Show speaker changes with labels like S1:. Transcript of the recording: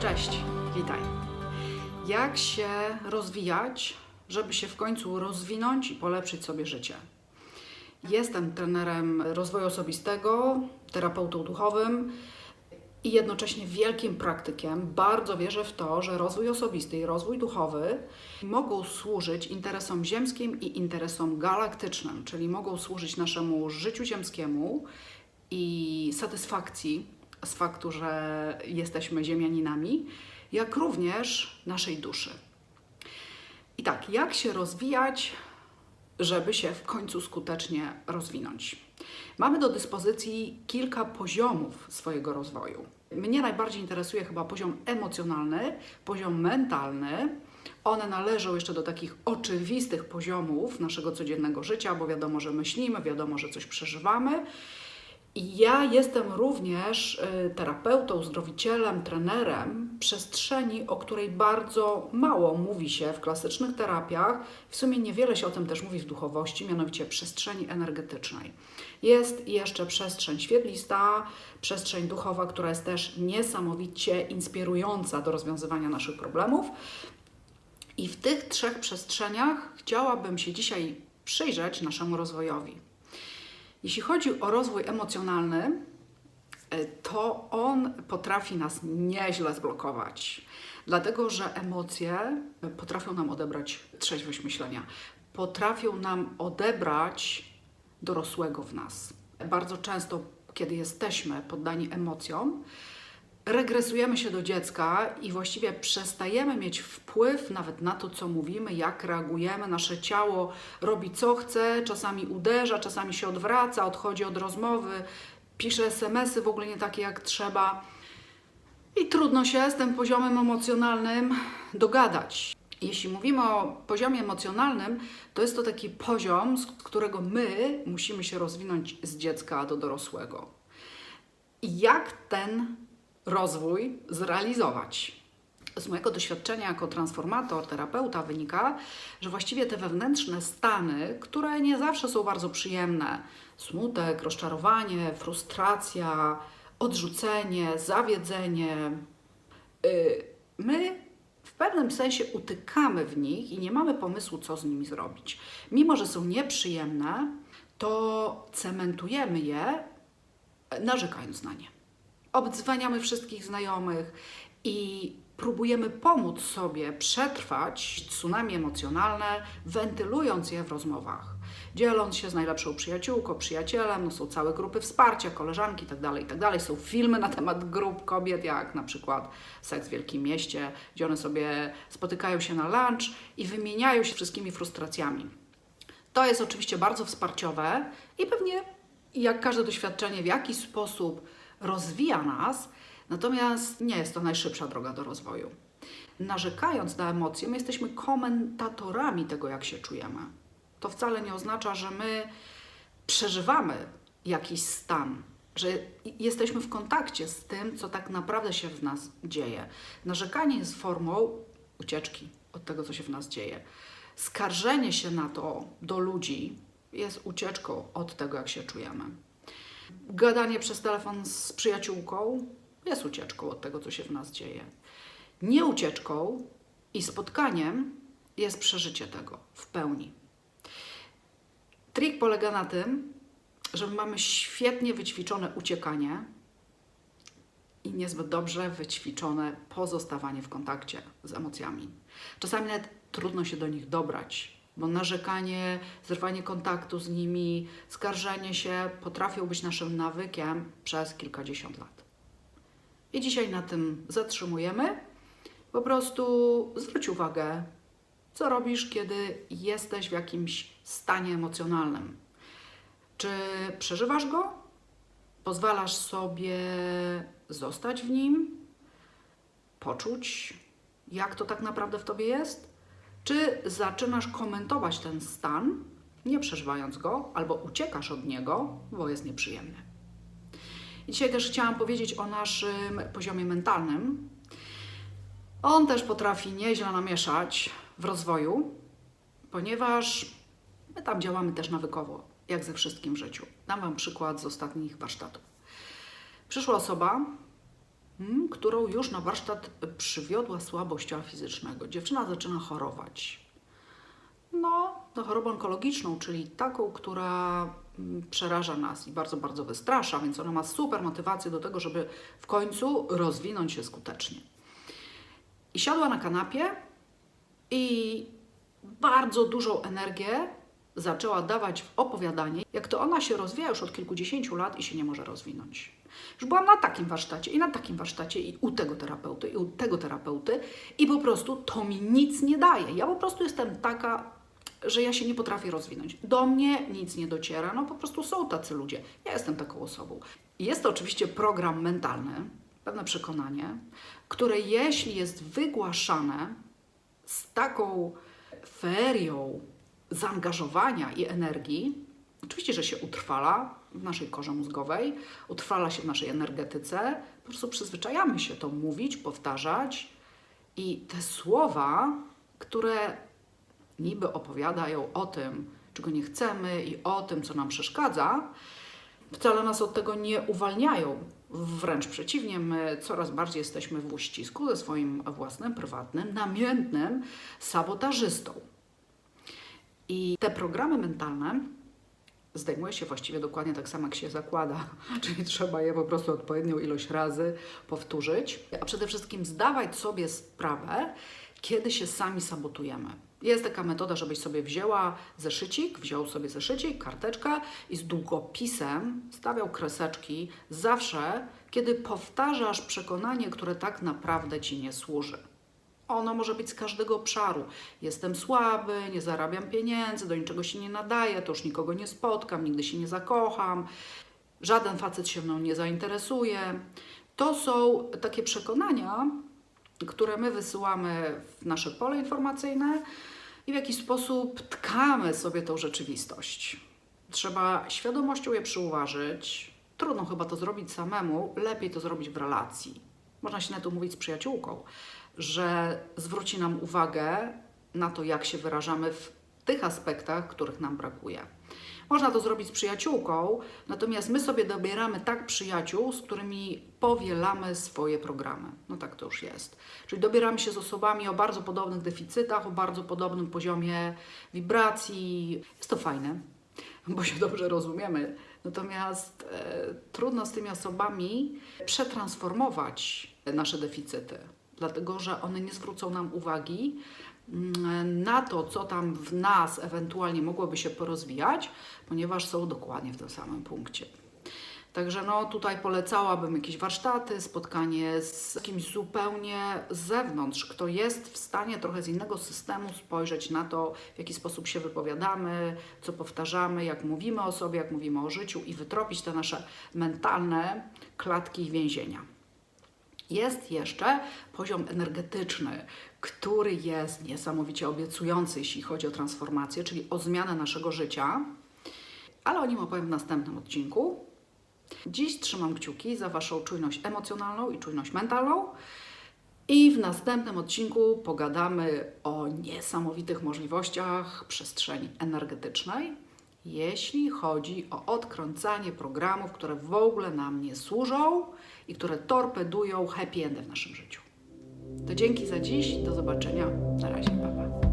S1: Cześć, witaj. Jak się rozwijać, żeby się w końcu rozwinąć i polepszyć sobie życie? Jestem trenerem rozwoju osobistego, terapeutą duchowym i jednocześnie wielkim praktykiem. Bardzo wierzę w to, że rozwój osobisty i rozwój duchowy mogą służyć interesom ziemskim i interesom galaktycznym, czyli mogą służyć naszemu życiu ziemskiemu i satysfakcji z faktu, że jesteśmy ziemianinami, jak również naszej duszy. I tak, jak się rozwijać, żeby się w końcu skutecznie rozwinąć? Mamy do dyspozycji kilka poziomów swojego rozwoju. Mnie najbardziej interesuje chyba poziom emocjonalny, poziom mentalny. One należą jeszcze do takich oczywistych poziomów naszego codziennego życia, bo wiadomo, że myślimy, wiadomo, że coś przeżywamy. I ja jestem również y, terapeutą, uzdrowicielem, trenerem przestrzeni, o której bardzo mało mówi się w klasycznych terapiach. W sumie niewiele się o tym też mówi w duchowości, mianowicie przestrzeni energetycznej. Jest jeszcze przestrzeń świetlista, przestrzeń duchowa, która jest też niesamowicie inspirująca do rozwiązywania naszych problemów. I w tych trzech przestrzeniach chciałabym się dzisiaj przyjrzeć naszemu rozwojowi. Jeśli chodzi o rozwój emocjonalny, e, to on potrafi nas nieźle zblokować, dlatego że emocje potrafią nam odebrać trzeźwość myślenia, potrafią nam odebrać dorosłego w nas. Bardzo często, kiedy jesteśmy poddani emocjom, regresujemy się do dziecka i właściwie przestajemy mieć wpływ nawet na to, co mówimy, jak reagujemy. Nasze ciało robi co chce, czasami uderza, czasami się odwraca, odchodzi od rozmowy, pisze SMS-y w ogóle nie takie jak trzeba. I trudno się z tym poziomem emocjonalnym dogadać. Jeśli mówimy o poziomie emocjonalnym, to jest to taki poziom, z którego my musimy się rozwinąć z dziecka do dorosłego. I jak ten rozwój zrealizować. Z mojego doświadczenia jako transformator, terapeuta wynika, że właściwie te wewnętrzne stany, które nie zawsze są bardzo przyjemne smutek, rozczarowanie, frustracja, odrzucenie, zawiedzenie yy, my w pewnym sensie utykamy w nich i nie mamy pomysłu, co z nimi zrobić. Mimo, że są nieprzyjemne, to cementujemy je, narzekając na nie obdzwaniamy wszystkich znajomych i próbujemy pomóc sobie przetrwać tsunami emocjonalne, wentylując je w rozmowach, dzieląc się z najlepszą przyjaciółką, przyjacielem, no są całe grupy wsparcia, koleżanki itd., itd. Są filmy na temat grup kobiet, jak na przykład Seks w Wielkim Mieście, gdzie one sobie spotykają się na lunch i wymieniają się wszystkimi frustracjami. To jest oczywiście bardzo wsparciowe i pewnie jak każde doświadczenie w jakiś sposób rozwija nas, natomiast nie jest to najszybsza droga do rozwoju. Narzekając na emocje, my jesteśmy komentatorami tego, jak się czujemy. To wcale nie oznacza, że my przeżywamy jakiś stan, że jesteśmy w kontakcie z tym, co tak naprawdę się w nas dzieje. Narzekanie jest formą ucieczki od tego, co się w nas dzieje. Skarżenie się na to do ludzi jest ucieczką od tego, jak się czujemy. Gadanie przez telefon z przyjaciółką jest ucieczką od tego, co się w nas dzieje. Nie ucieczką i spotkaniem jest przeżycie tego w pełni. Trik polega na tym, że mamy świetnie wyćwiczone uciekanie i niezbyt dobrze wyćwiczone pozostawanie w kontakcie z emocjami. Czasami nawet trudno się do nich dobrać, bo narzekanie, zerwanie kontaktu z nimi, skarżenie się potrafią być naszym nawykiem przez kilkadziesiąt lat. I dzisiaj na tym zatrzymujemy. Po prostu zwróć uwagę, co robisz, kiedy jesteś w jakimś stanie emocjonalnym. Czy przeżywasz go? Pozwalasz sobie zostać w nim? Poczuć, jak to tak naprawdę w tobie jest? Czy zaczynasz komentować ten stan, nie przeżywając go, albo uciekasz od niego, bo jest nieprzyjemny? I dzisiaj też chciałam powiedzieć o naszym poziomie mentalnym. On też potrafi nieźle namieszać w rozwoju, ponieważ my tam działamy też nawykowo, jak ze wszystkim w życiu. Dam Wam przykład z ostatnich warsztatów. Przyszła osoba, którą już na warsztat przywiodła słabość ciała fizycznego. Dziewczyna zaczyna chorować. No, na chorobę onkologiczną, czyli taką, która mm, przeraża nas i bardzo, bardzo wystrasza, więc ona ma super motywację do tego, żeby w końcu rozwinąć się skutecznie. I siadła na kanapie i bardzo dużą energię zaczęła dawać w opowiadanie, jak to ona się rozwija już od kilkudziesięciu lat i się nie może rozwinąć. Już byłam na takim warsztacie i na takim warsztacie i u tego terapeuty i u tego terapeuty i po prostu to mi nic nie daje. Ja po prostu jestem taka, że ja się nie potrafię rozwinąć. Do mnie nic nie dociera, no po prostu są tacy ludzie. Ja jestem taką osobą. Jest to oczywiście program mentalny, pewne przekonanie, które jeśli jest wygłaszane z taką ferią zaangażowania i energii, oczywiście, że się utrwala w naszej korze mózgowej, utrwala się w naszej energetyce, po prostu przyzwyczajamy się to mówić, powtarzać i te słowa, które niby opowiadają o tym, czego nie chcemy i o tym, co nam przeszkadza, wcale nas od tego nie uwalniają. Wręcz przeciwnie, my coraz bardziej jesteśmy w uścisku ze swoim własnym, prywatnym, namiętnym sabotażystą. I te programy mentalne zdejmuje się właściwie dokładnie tak samo, jak się zakłada, czyli trzeba je po prostu odpowiednią ilość razy powtórzyć, a przede wszystkim zdawać sobie sprawę, kiedy się sami sabotujemy. Jest taka metoda, żebyś sobie wzięła zeszycik, wziął sobie zeszycik, karteczkę i z długopisem stawiał kreseczki zawsze, kiedy powtarzasz przekonanie, które tak naprawdę ci nie służy. Ono może być z każdego obszaru. Jestem słaby, nie zarabiam pieniędzy, do niczego się nie nadaję, to już nikogo nie spotkam, nigdy się nie zakocham, żaden facet się mną nie zainteresuje. To są takie przekonania, które my wysyłamy w nasze pole informacyjne i w jakiś sposób tkamy sobie tą rzeczywistość. Trzeba świadomością je przyuważyć. Trudno chyba to zrobić samemu, lepiej to zrobić w relacji. Można się na to mówić z przyjaciółką, że zwróci nam uwagę na to, jak się wyrażamy w tych aspektach, których nam brakuje. Można to zrobić z przyjaciółką, natomiast my sobie dobieramy tak przyjaciół, z którymi powielamy swoje programy. No tak to już jest. Czyli dobieramy się z osobami o bardzo podobnych deficytach, o bardzo podobnym poziomie wibracji. Jest to fajne, bo się dobrze rozumiemy. Natomiast e, trudno z tymi osobami przetransformować nasze deficyty, dlatego że one nie zwrócą nam uwagi mm, na to, co tam w nas ewentualnie mogłoby się porozwijać, ponieważ są dokładnie w tym samym punkcie. Także no tutaj polecałabym jakieś warsztaty, spotkanie z kimś zupełnie z zewnątrz, kto jest w stanie trochę z innego systemu spojrzeć na to, w jaki sposób się wypowiadamy, co powtarzamy, jak mówimy o sobie, jak mówimy o życiu i wytropić te nasze mentalne klatki i więzienia. Jest jeszcze poziom energetyczny, który jest niesamowicie obiecujący, jeśli chodzi o transformację, czyli o zmianę naszego życia, ale o nim opowiem w następnym odcinku. Dziś trzymam kciuki za Waszą czujność emocjonalną i czujność mentalną. I w następnym odcinku pogadamy o niesamowitych możliwościach przestrzeni energetycznej, jeśli chodzi o odkręcanie programów, które w ogóle nam nie służą i które torpedują happy endy w naszym życiu. To dzięki za dziś, do zobaczenia. Na razie, pa, pa.